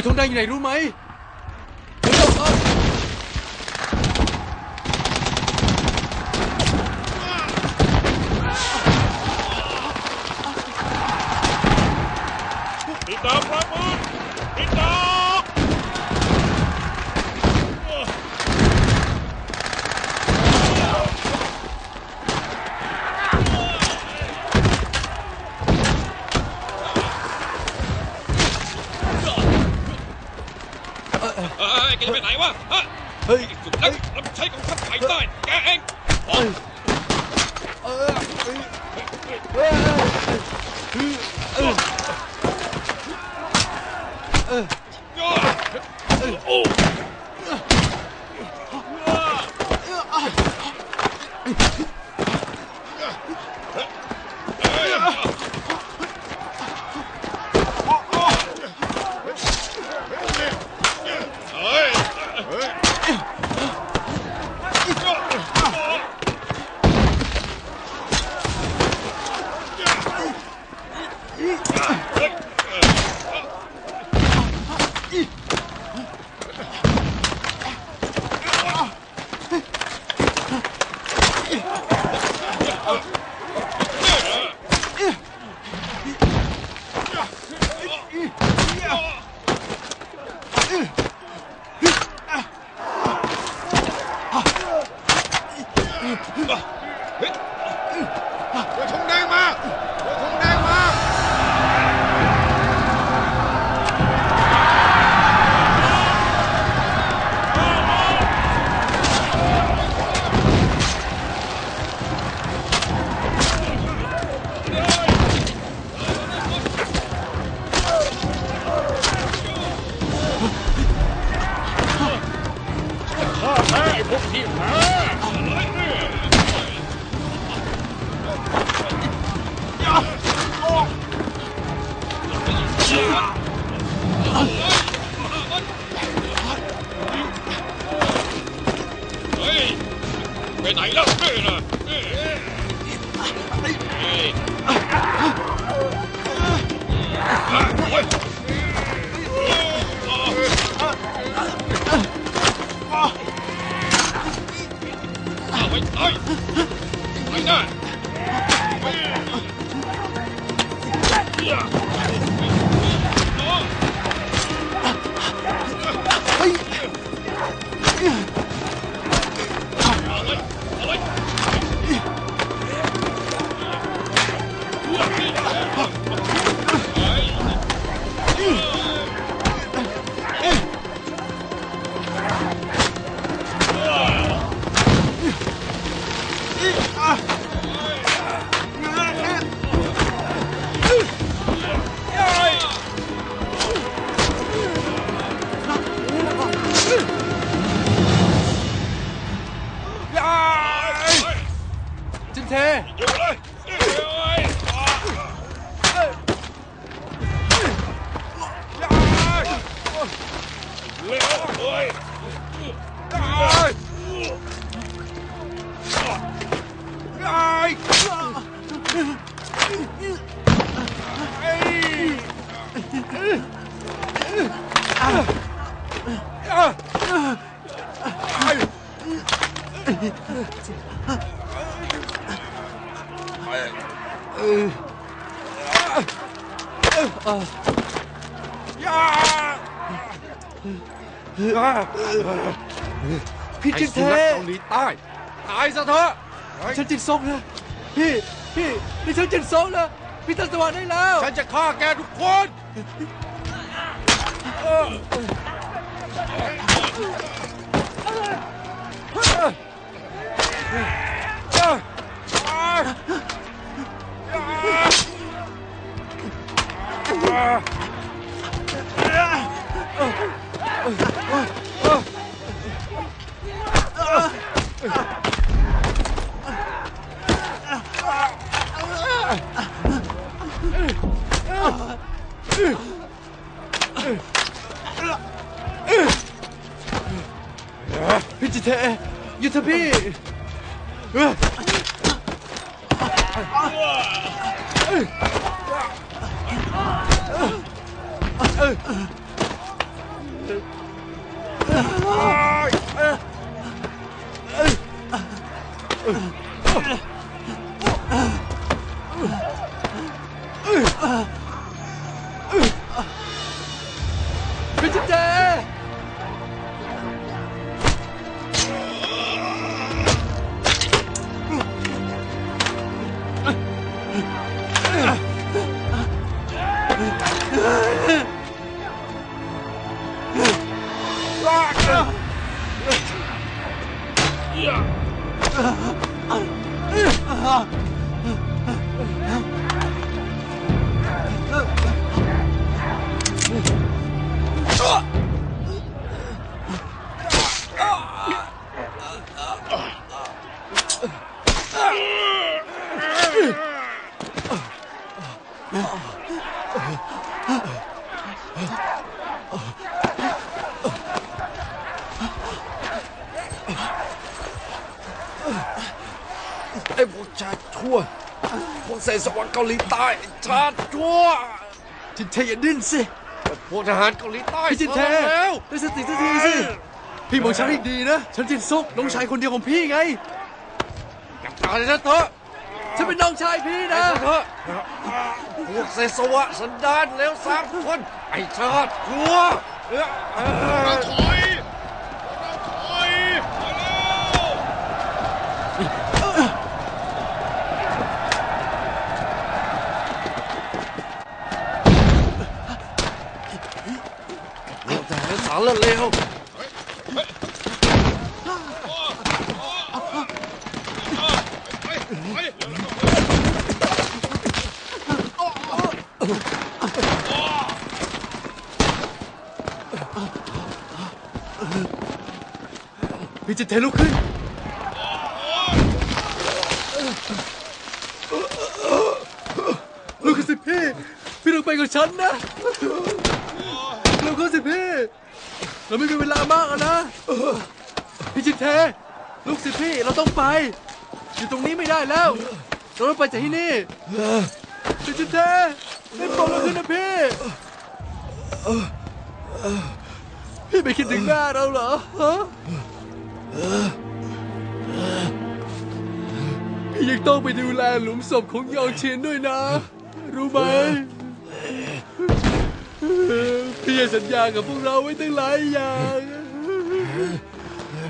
ยทองแดงอยู่ไหนรู้ไหม ไปไหนวะฮะเฮ้ยสุดนักรับใช้ของทัพไทยใต้แกเองเอ้ยเออเอ้ยเอ้ยเอ้ยเอ้ยย่าโอ้ แพ้ไอ้พวกที่แพ้เจิ พี่จินเทไอ้สุนัขเกาหลีใต้ตายซะเถอะฉันจินซงนะพี่พี่นี่ฉันจินซงนะพี่ตันสว่างได้แล้ว ฉันจะฆ่าแกทุกคนพี่จินเทห ยุดเถอะพี่เอ้ย ชาติชั่วพวกเศษสวรรค์เกาหลีใต้ชาติชั่วจินเทอย่าดิ้นสิพวกทหารเกาหลีใต้พี่จินเทแล้วได้สติสักทีสิพี่มองฉันให้ดีนะ ฉันจินซุกน้องชายคนเดียวของพี่ไงอย่าตายนะเถอะฉันเป็นน้องชายพี่ไอ้นะเถอะพวกเศษสวะสันดานแล้วสามคนไอ้ชาติชั่วเอ้อเอ้ เรา อ ถอยเราถอยมาแล้ว เร็วแต่สารเร็วไปไปพี่จินเทลุกขึ้นลุกขึ้นสิพี่ พี่ต้องไปกับฉันนะลุกขึ้นสิพี่ เราไม่มีเวลามากแล้วนะพี่จินเทลุกสิพี่เราต้องไป อยู่ตรงนี้ไม่ได้แล้ว เราต้องไปจากที่นี่พี่จินเทไม่ปลดเราขึ้นนะพี่พี่ไม่คิดถึงแม่เราเหรอฮะพี่ยังต้องไปดูแลหลุมศพของยองเชียนด้วยนะ รู้ไหม พี่ยังสัญญากับพวกเราไว้ตั้งหลายอย่าง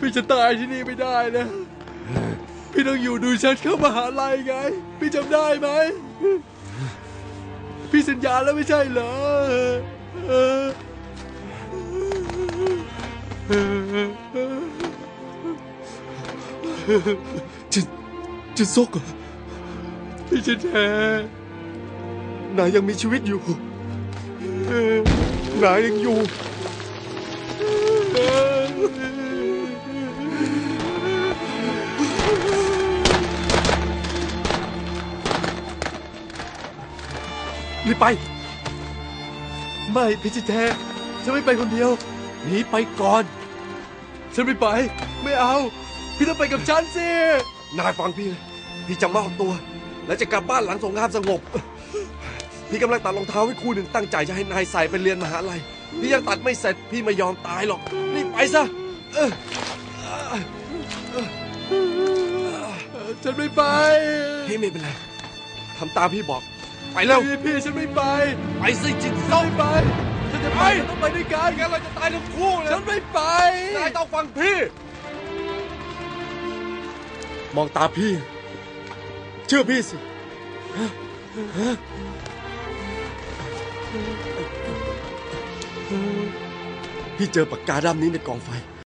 พี่จะตายที่นี่ไม่ได้นะ พี่ต้องอยู่ดูฉันเข้ามหาลัยไง พี่จำได้ไหม พี่สัญญาแล้วไม่ใช่เหรอเออจิจิซกเหรอพี่จะแท้นายยังมีชีวิตอยู่ นายยังอยู่ รีบไป ไม่พี่จิแท้ฉันไม่ไปคนเดียว หนีไปก่อน ฉันไม่ไป ไม่เอา พี่ต้องไปกับฉันสิ นายฟังพี่ พี่จะมอบตัว และจะกลับบ้านหลังสงครามสงบ พี่กำลังตัดรองเท้าให้คู่หนึ่งตั้งใจจะให้นายใส่ไปเรียนมหาลัย พี่ยังตัดไม่เสร็จพี่ไม่ยอมตายหรอกรีบไปซะเออฉันไม่ไป พี่ไม่เป็นไรทำตามพี่บอก ไปเร็วพี่พี่ฉันไม่ไป ไปสิจิตซฉันกไป ฉันจะไปต้องไปด้วยกันงั้นเราจะตายทั้งคู่เลย ฉันไม่ไปนายต้องฟังพี่ มองตาพี่ เชื่อพี่สิ พี่เจอปากกาด้ามนี้ในกองไฟ